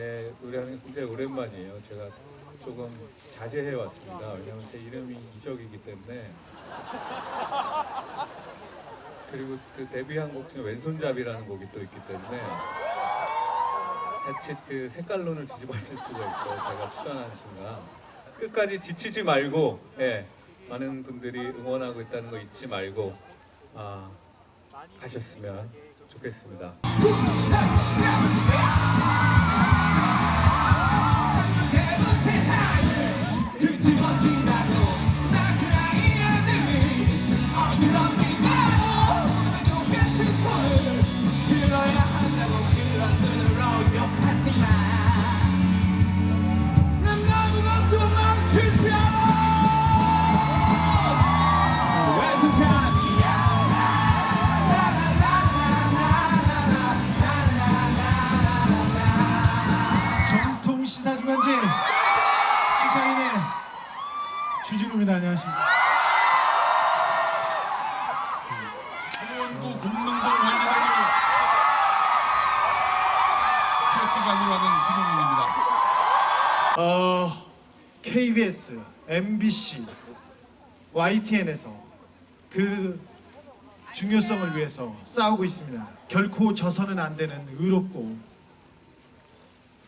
노래가에 노래하는 게 굉장히 오랜만이에요. 제가 조금 자제해 왔습니다. 왜냐하면 제 이름이 이적이기 때문에 그리고 그 데뷔한 곡 중에 왼손잡이라는 곡이 또 있기 때문에 자칫 그 색깔론을 뒤집어 쓸 수가 있어요. 제가 출연하는 순간 끝까지 지치지 말고 예, 많은 분들이 응원하고 있다는 거 잊지 말고 아, 가셨으면 좋겠습니다. 주진우입니다. 안녕하십니까? 창원구 금능동 원자대를 체육기관으로 하는 김용민입니다. 어, KBS, MBC, YTN에서 그 중요성을 위해서 싸우고 있습니다. 결코 져서는 안 되는 의롭고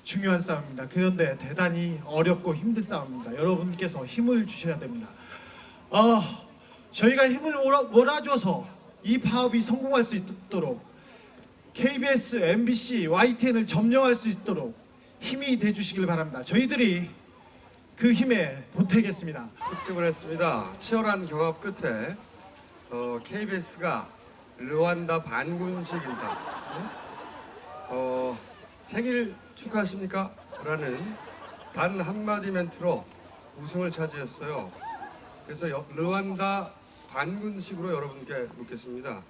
중요한 싸움입니다. 그런데 대단히 어렵고 힘든 싸움입니다. 여러분께서 힘을 주셔야 됩니다. 어, 저희가 힘을 몰아, 몰아줘서 이 파업이 성공할 수 있도록 KBS, MBC, YTN을 점령할 수 있도록 힘이 돼 주시길 바랍니다. 저희들이 그 힘에 보태겠습니다. 특집을 했습니다. 치열한 경합 끝에 어, KBS가 르완다 반군식 인사 네? 어, 생일 축하하십니까? 라는 단 한마디 멘트로 우승을 차지했어요. 그래서 여- 르완다 반군식으로 여러분께 묻겠습니다.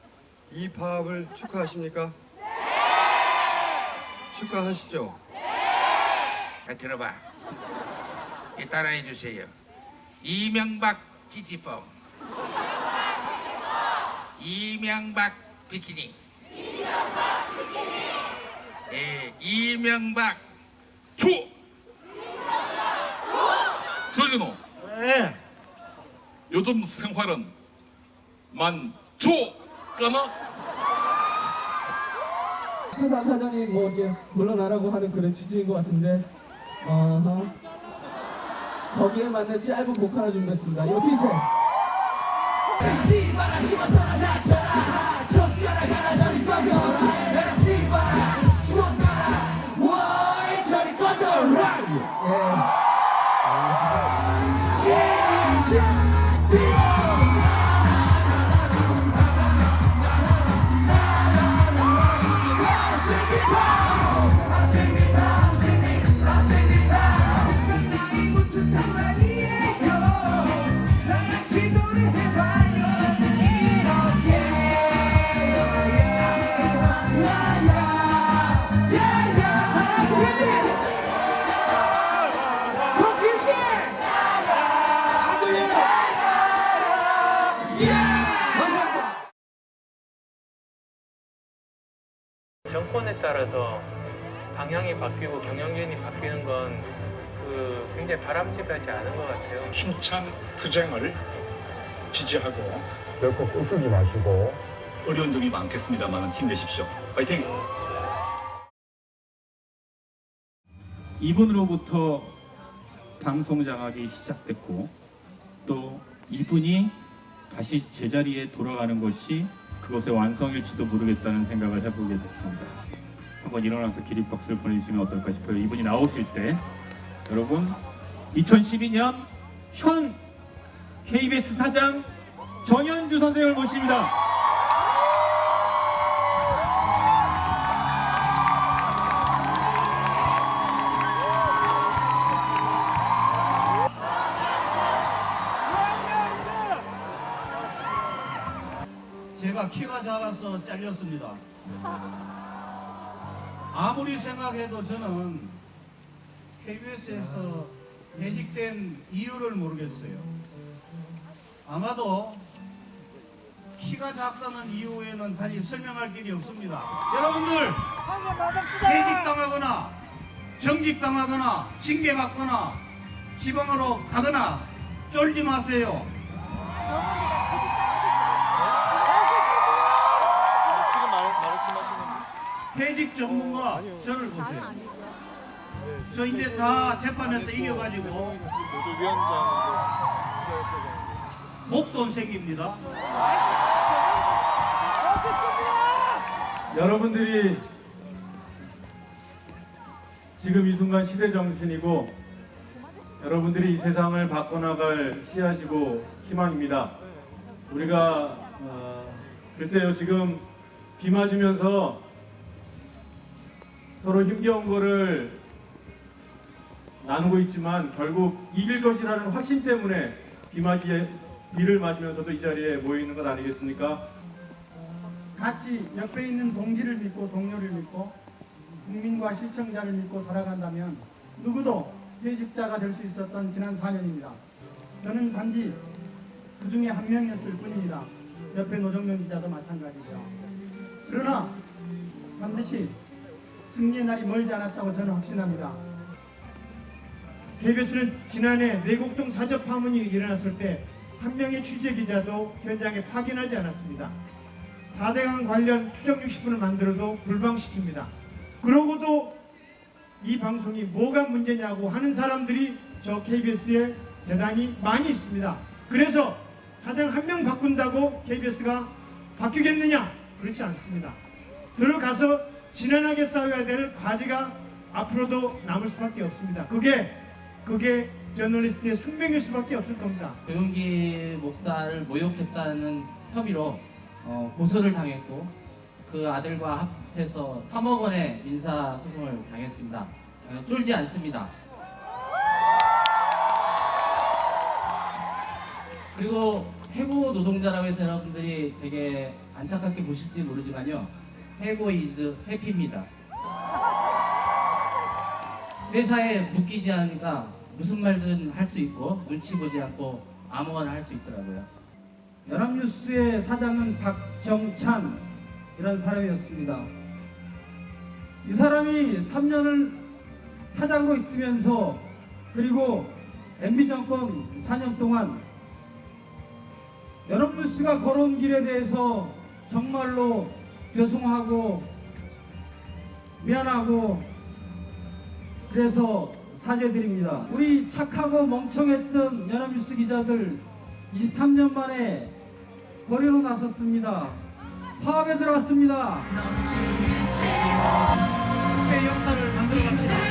이 파업을 축하하십니까? 축하하시죠? 아, 들어봐. 이 따라해 주세요. 이명박 찌찌뽕. 이명박 비키니. 예, 이명박 조! 조진호, 네. 요즘 생활은 만족가나? 타사 타자님 뭐 이렇게 물러나라고 하는 그런 취지인 것 같은데 어허. 거기에 맞는 짧은 곡 하나 준비했습니다. 요 티셔츠 정권에 따라서 방향이 바뀌고 경영진이 바뀌는 건 그 굉장히 바람직하지 않은 것 같아요. 힘찬 투쟁을 지지하고 결코 꿀주지 마시고 어려운 점이 많겠습니다만 힘내십시오. 파이팅! 이분으로부터 방송 장악이 시작됐고 또 이분이 다시 제자리에 돌아가는 것이 그것의 완성일지도 모르겠다는 생각을 해보게 됐습니다. 한번 일어나서 기립박수를 보내주시면 어떨까 싶어요. 이분이 나오실 때 여러분 2012년 현 KBS 사장 정현주 선생을 모십니다. 제가 키가 작아서 잘렸습니다. 아무리 생각해도 저는 KBS에서 퇴직된 이유를 모르겠어요. 아마도 키가 작다는 이유에는 달리 설명할 길이 없습니다. 여러분들 퇴직당하거나 정직당하거나 징계받거나 지방으로 가거나 쫄지 마세요. 해직 전문가 저를 보세요. 저 이제 다 재판에서 이겨가지고 목돈 생깁니다. 여러분들이 지금 이 순간 시대 정신이고 여러분들이 이 세상을 바꿔나갈 씨앗이고 희망입니다. 우리가 어, 글쎄요 지금 비 맞으면서 서로 힘겨운 거를 나누고 있지만 결국 이길 것이라는 확신 때문에 비 맞이 비를 맞으면서도 이 자리에 모여 있는 것 아니겠습니까? 같이 옆에 있는 동지를 믿고 동료를 믿고 국민과 시청자를 믿고 살아간다면 누구도 퇴직자가 될 수 있었던 지난 4년입니다. 저는 단지 그 중에 한 명이었을 뿐입니다. 옆에 노정면 기자도 마찬가지죠. 그러나 반드시 승리의 날이 멀지 않았다고 저는 확신합니다. KBS는 지난해 내곡동 사저 파문이 일어났을 때 한 명의 취재 기자도 현장에 확인하지 않았습니다. 4대강 관련 추적 60분을 만들어도 불방시킵니다. 그러고도 이 방송이 뭐가 문제냐고 하는 사람들이 저 KBS에 대단히 많이 있습니다. 그래서 사장 한 명 바꾼다고 KBS가 바뀌겠느냐? 그렇지 않습니다. 들어가서 지난하게 싸워야 될 과제가 앞으로도 남을 수밖에 없습니다. 그게 그게 저널리스트의 숙명일 수밖에 없을 겁니다. 조용기 목사를 모욕했다는 혐의로 어, 고소를 당했고 그 아들과 합해서 3억 원의 민사 소송을 당했습니다. 어, 쫄지 않습니다. 그리고 해고 노동자라고 해서 여러분들이 되게 안타깝게 보실지 모르지만요. 해고 이즈 해피입니다. 회사에 묶이지 않으니까 무슨 말든 할 수 있고 눈치 보지 않고 아무거나 할 수 있더라고요. 연합뉴스의 사장은 박정찬 이런 사람이었습니다. 이 사람이 3년을 사장으로 있으면서 그리고 MB 정권 4년 동안 연합뉴스가 걸어온 길에 대해서 정말로 죄송하고 미안하고 그래서 사죄드립니다. 우리 착하고 멍청했던 연합뉴스 기자들 23년 만에 거리로 나섰습니다. 파업에 들어갔습니다. 새 역사를 만들어 갑시다.